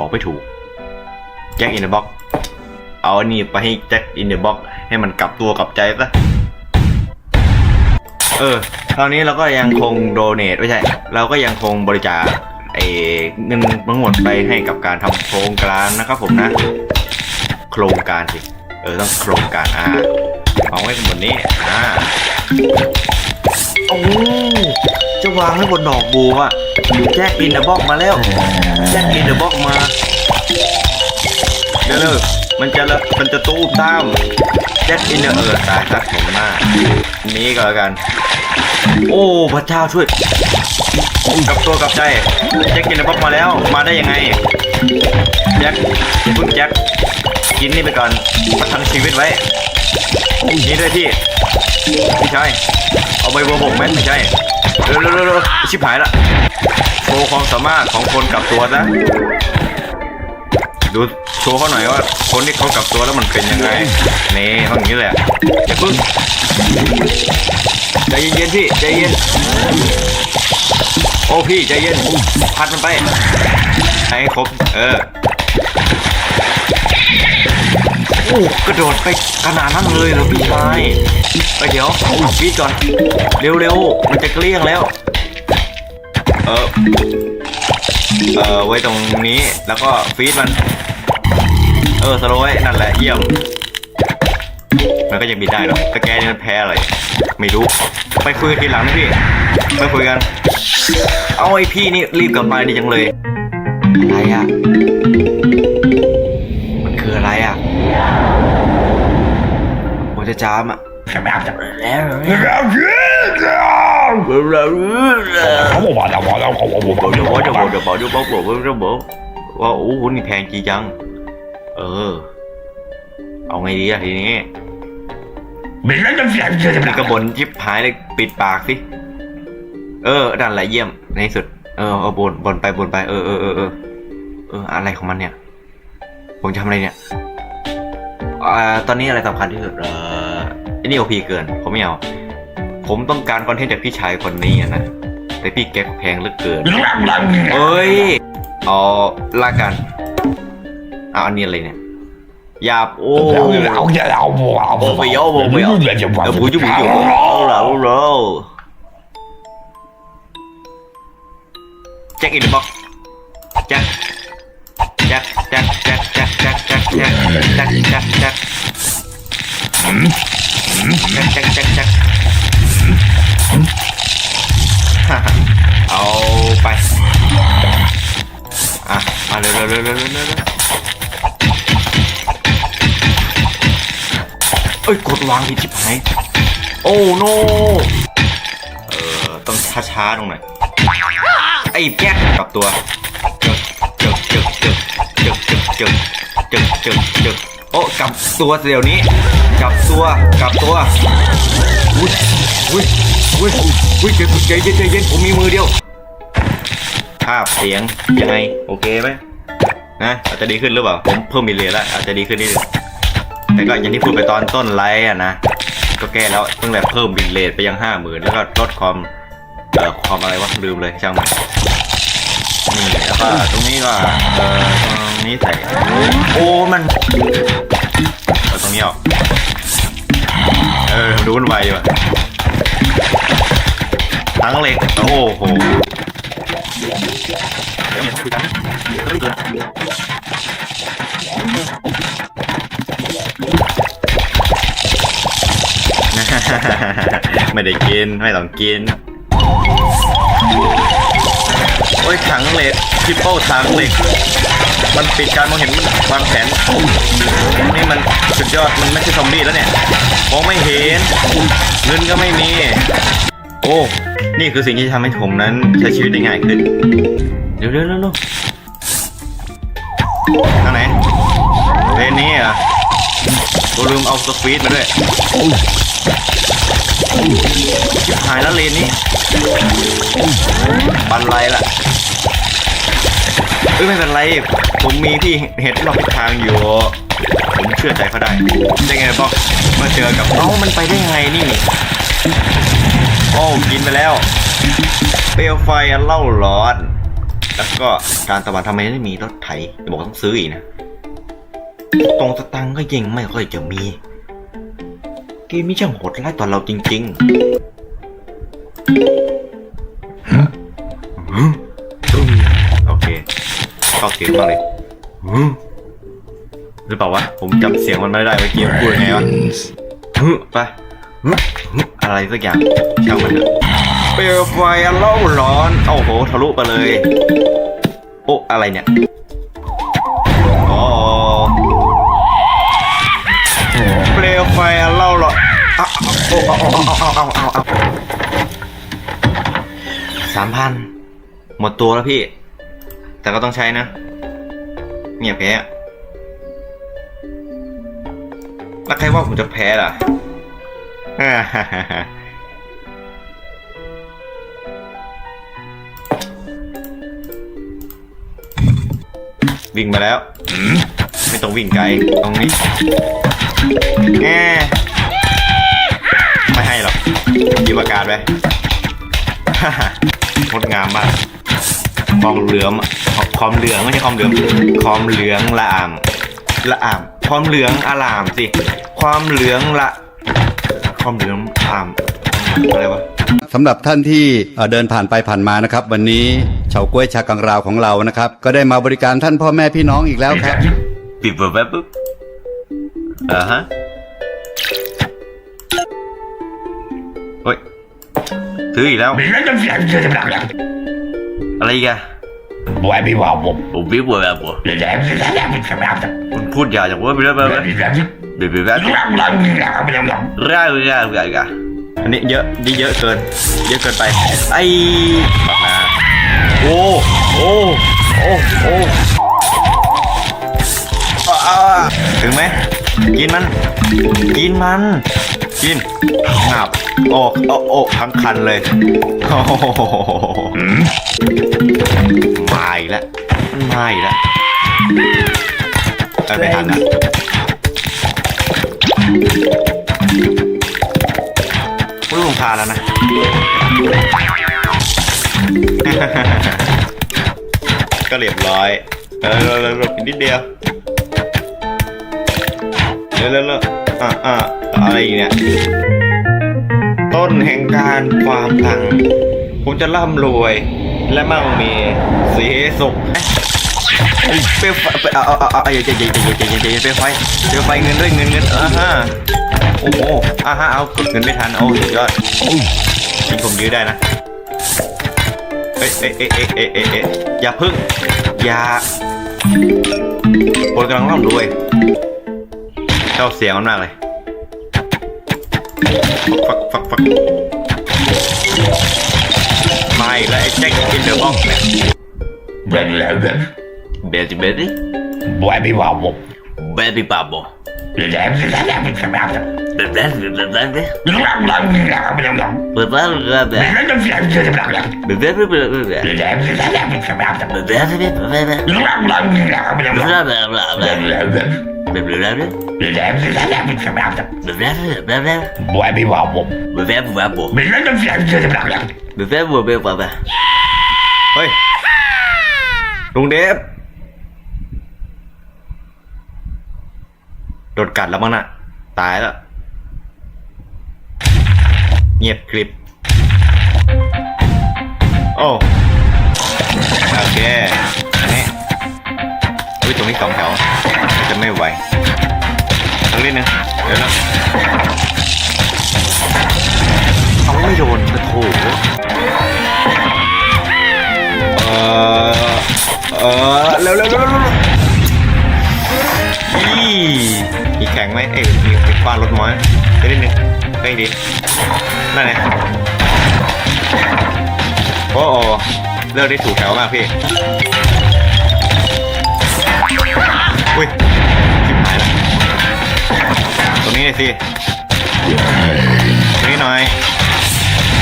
บอกไม่ถูกแจ็คอินเดอะบ็อกเอาอันนี้ไปให้แจ็คอินเดอะบ็อกให้มันกลับตัวกลับใจซะเออคราวนี้เราก็ยังคงโดเนทไม่ใช่ เราก็ยังคงบริจาคไอ้เงินทั้งหมดไปให้กับการทำโครงการนะครับผมนะ โครงการสิ เออต้องโครงการอ่าวางไว้บนนี้อ่าโอ้จะวางไว้บนดอกบัว แจ็คอินเดอะบ็อกมาแล้วแจ็คอินเดอะบ็อกมาเดี๋ยวเลยมันจะละมันจะตู้มตามแจ็คอินเดอะเออตายครับผมหน้านี้ก็แล้วกัน โอ้พระเจ้าช่วยกลับตัวกลับใจแจ็คอินเดอะบ็อกมาแล้วมาได้ยังไงแจ็คอย่าเพิ่งแจ็คกินนี่ไปก่อนประทังชีวิตไว้ นี่ด้วยพี่พี่ใชายเอาใบบัวบกไหมไม่ใช่เร็วเร็วเร็วชิบหายละโชว์ความสามารถของคนกลับตัวนะดูโชว์เขาหน่อยว่าคนที่เขากลับตัวแล้วมันเป็นยังไงนี่ต้องอย่างนี้แหละอย่าพึ่งใจเย็นๆพี่ใจเย็นโอ้พี่ใจเย็นพัดมันไปให้ครบเออ โอ้กระโดดไปขนาดนั้นเลยเหรอพี่ชายไปเดี๋ยวเอาฟีดก่อนเร็วๆมันจะเกลี้ยงแล้ว เออเออไว้ตรงนี้แล้วก็ฟีดมัน เออสโลว์นั่นแหละเยี่ยมมันก็ยังบินได้หรอกแต่แกนี่มันแพ้อะไรไม่รู้ไปคุยกันทีหลังนะพี่ไปคุยกัน เอาไอพี่นี่รีบกลับมาดีจังเลยอะไรอะ ผมจะจามอะแล้วเดี๋ยวบอกเดี๋ยวบอกเดี๋ยวบอกเดี๋ยวบอกเดี๋ยวบอกเดี๋ยวบอกว่าโอ้โหนี่แพงจริงจัง เออ เอาไงดีอะทีนี้มีกระบนจิบหายเลยปิดปากสิ เออดันแหละเยี่ยมในที่สุด เออเอาบนบนไปบนไป เออเออเออเออเอออะไรของมันเนี่ย ผมจะทำอะไรเนี่ยอ่าตอนนี้อะไรสำคัญที่สุดเออไอ้นี่โอพีเกิน ผมไม่เอา ผมต้องการคอนเทนต์จากพี่ชายคนนี้อะนะ แต่พี่แก๊กแพงเหลือเกินเอ้ยเอาละกันเอาอันนี้อะไรเนี่ยหยาบโอ้โอ้ไม่เอาโอ้ไม่เอาโอ้ไม่เอาเออบุจุบุจุเอาละเอาละแจ็คอินเดอะบ็อกแจ็คแจ็คแจ็คแจ็คแจ็คแจ็คแจ็คแจ็คแจ็คแจ็คแจ็คแจ็คแจ็คแจ็คแจ็คเอาไป อะมาเร็วเร็วเร็วเร็วเร็วเอ้ย กดวางผิดชิบหาย โอ้โน เออ ต้องช้าๆตรงไหนไอ้แก๊กกลับตัว จึกจึกจึกจึกจึกจึกจึกจึกจึก กับตัวเดี๋ยวนี้ กับตัว กับตัวอุ้ยอุ้ยอุ้ยอุ้ยใจเย็นใจเย็นผมมีมือเดียว ภาพเสียงยังไงโอเคไหมนะอาจจะดีขึ้นหรือเปล่า ผมเพิ่มมิลเลย์แล้วอาจจะดีขึ้นนิดนึงแต่ก็อย่างที่พูดไปตอนต้นไลฟ์อะนะ ก็แก้แล้วตั้งแต่เพิ่มบิลเลย์ไปยังห้าหมื่นแล้วก็ลดความเอ่อความอะไรวะลืมเลยช่างมันนี่แล้วก็ตรงนี้ก็เอ่อตรงนี้ใส่โอ้มัน เอาตรงนี้ออก เออดูมันไวว่ะทั้งเหล็ก โอ้โหเดี๋ยวมาคุยกันไม่ได้กิน ไม่ต้องกิน โอ้ยถังเหล็กทิปเปิลถังเหล็ก มันปิดการมองเห็นมันวางแผนนี่มันสุดยอดมันไม่ใช่ซอมบี้แล้วเนี่ยมองไม่เห็นเงินก็ไม่มี โอ้นี่คือสิ่งที่ทำให้ผมนั้นใช้ชีวิตได้ง่ายขึ้นเร็วเร็วเร็วเร็วทางไหนเลนนี้อะกูลืมเอาสปีดมาด้วยหายแล้วเลนนี้ปันไรล่ะ เอ้ยไม่เป็นไร ผมมีที่เห็ดรอบทางอยู่ ผมเชื่อใจเขาได้ ได้ไงป๊อกมาเจอกับเอ้ามันไปได้ไงนี่ โอ้กินไปแล้ว เปลวไฟอันเล่าร้อน แล้วก็การตะวันทำไมไม่มีรถไถบอกต้องซื้ออีกนะ ตรงสตังก็ยิงไม่ค่อยจะมี เกมมีช่างโหดไล่ต่อเราจริง ๆ เสียงมากเลยหืมหรือเปล่าวะ ผมจำเสียงมันไม่ได้เมื่อกี้พูดไงวะหืมไปอะไรสักอย่างเช่ามันเถอะเปลวไฟอันเล่าร้อน โอ้โห ทะลุไปเลย โอ้อะไรเนี่ยอ๋เปลวไฟอันเล่าร้อนเอาเอาเอาเอาเอาเอาเอาสามพันหมดตัวแล้วพี่ แต่ก็ต้องใช้นะ เนี่ยแพ้แล้วใครว่าผมจะแพ้ล่ะวิ่งมาแล้ว ไม่ต้องวิ่งไกล ตรงนี้แง่ไม่ให้หรอกยิบอากาศไปโคตรงามมากมองเรือมอะ คอมเหลืองไม่ใช่คอมเหลืองคอมเหลืองละอ่ำละอ่ำคอมเหลืองอาลามสิ ความเหลืองละคอมเหลืองอ่ำอะไรวะสำหรับท่านที่เดินผ่านไปผ่านมานะครับ วันนี้ชาวกล้วยชากังราวของเรานะครับ ก็ได้มาบริการท่านพ่อแม่พี่น้องอีกแล้วครับปิดเแบบปุ๊บอ่าฮะเฮ้ยซื้ออีกแล้วอะไรกัน ไม่ว่าผมผมวิบวัผมเดี๋วจะให้ผมจะให้ผมจะแบบคุณพูดยาวจังว่าไม่ได้แบบแบบแบบแบบแบบร่างร่างร่างอันนี้เยอะนี่เยอะเกิน เยอะเกินไป ไอ้บักนาโอ้โอ้โอ้โอ้ถึงไหมกินมัน กินมัน กินงับโอ้โอ้ทั้งคันเลยโอ้ มาอีกแล้วมาอีกแล้วไม่ทันนะพุ่งพาแล้วนะก็เรียบร้อยเออเราเรานิดเดียวเร็วเร็อ่าอ่าอะไรอีกเนี่ย ต้นแห่งการความตัง ผมจะร่ำรวย และมั่งมีสีสุขเปไฟเอาเอาเอาเอาอย่าอย่าอย่าอย่าอย่าอย่าเปไฟเปไฟเงินด้วยเงินเงินอ่าฮะโอ้โหอ่าฮะเอากดเงินไม่ทันโอ้ยยอดนี่ผมยื้อได้นะเอ๊ะเอ๊ะเอ๊ะเอ๊ะเอ๊ะเอ๊ะอย่าพึ่งอย่าคนกำลังร่ำรวยเจ้าเสียงมันมากเลยฟักฟักฟัก mine, let's check it in the box nè Baby baby Baby baby Baby bubble Baby bubble Baby เฮ้ยลุงเดฟโดนกัดแล้วมั้งน่ะ ตายแล้ว เงียบกริบ โอ้โอเคนี่อุ้ยตรงนี้สองแถว จะไม่ไหวสักนิดนึงเดี๋ยวนะเอาไม่โดนกระโถเออเออเร็วเร็วเร็วเร็วอีมีแข็งไหมเอ้ยมีไปฟาดรถมอยได้นิดนึงได้ดีนั่นไงโอ้โหเลือกได้ถูกแถวมากพี่อุ้ย นี้สิตรงนี้หน่อย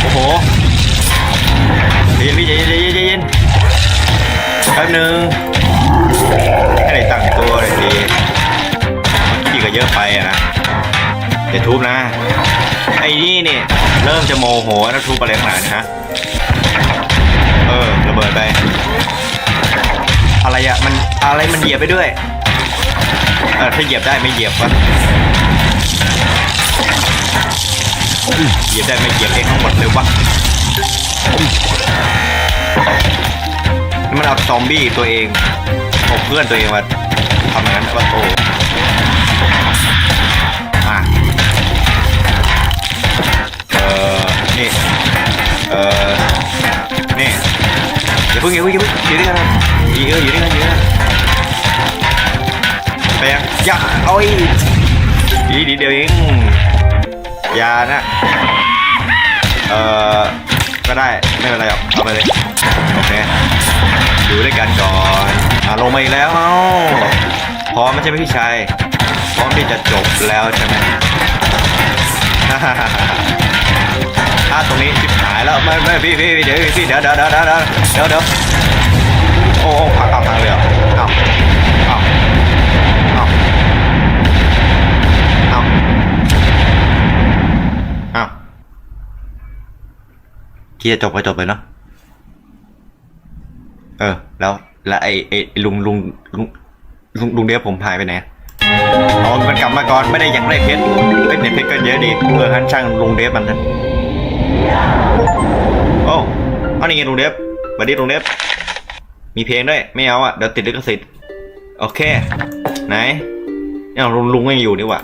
โอ้โหเย็นพี่เย็นเย็นเย็นแป๊บนึงให้ได้ตั้งตัวเลยดีพี่ก็เยอะไปอะนะอย่าทุบนะ ไอ้นี่นี่เริ่มจะโมโหแล้วทุบอะไรขนาดนี้ฮะ เออระเบิดไป อะไรอะมันเหยียบไปด้วยเออถ้าเหยียบได้ไม่เหยียบวะ เหยียบได้ไม่เหยียบเองทั้งหมดเลยวะนี่มันเอาซอมบี้ตัวเองเอาเพื่อนตัวเองมาทำอย่างนั้นว่าโตอะเออนี่เออนี่อย่าเพิ่งอย่าเพิ่งอย่าเพิ่งอยู่ด้วยกันนะอยู่เอออยู่ด้วยกันอยู่ด้วยกันไปยังอย่าเอาอีกดีดีเดี๋ยวเองอย่านะเออก็ ได้ไม่เป็นไรหรอกเอาไปเลยโอเคอยู่ด้วยกันก่อนอะลงมาอีกแล้วเอ้าพร้อมไม่ใช่ไหมพี่ชายพร้อมที่จะจบแล้วใช่ไหมถ้าตรงนี้ชิบหายแล้วไม่ไม่พี่พี่เดี๋ยวพี่เดี๋ยวเดี๋ยวเดี๋ยวเดี๋ยวเดี๋ยวเดี๋ยวโอ้โอ้พักเอาพังเลยเหรอเอาเอาเอาเอาเอา ที่จะจบก็จบไปเนาะเออ แล้ว แล้วไอ้ไอ้ลุงลุงลุงลุงลุงเดียวผมหายไปไหนอ๋อมันกลับมาก่อนไม่ได้อยากได้เพชรเอ้ยในเพชรก็เยอะดีเออฮันช่างลุงเดฟมันนะโอ้เอานี่ไงลุงเดฟบัดดี้ลุงเดฟมีเพลงด้วยไม่เอาอะเดี๋ยวติดลิขสิทธิ์โอเค ไหนยังลุงลุงยังอยู่นี่หว่า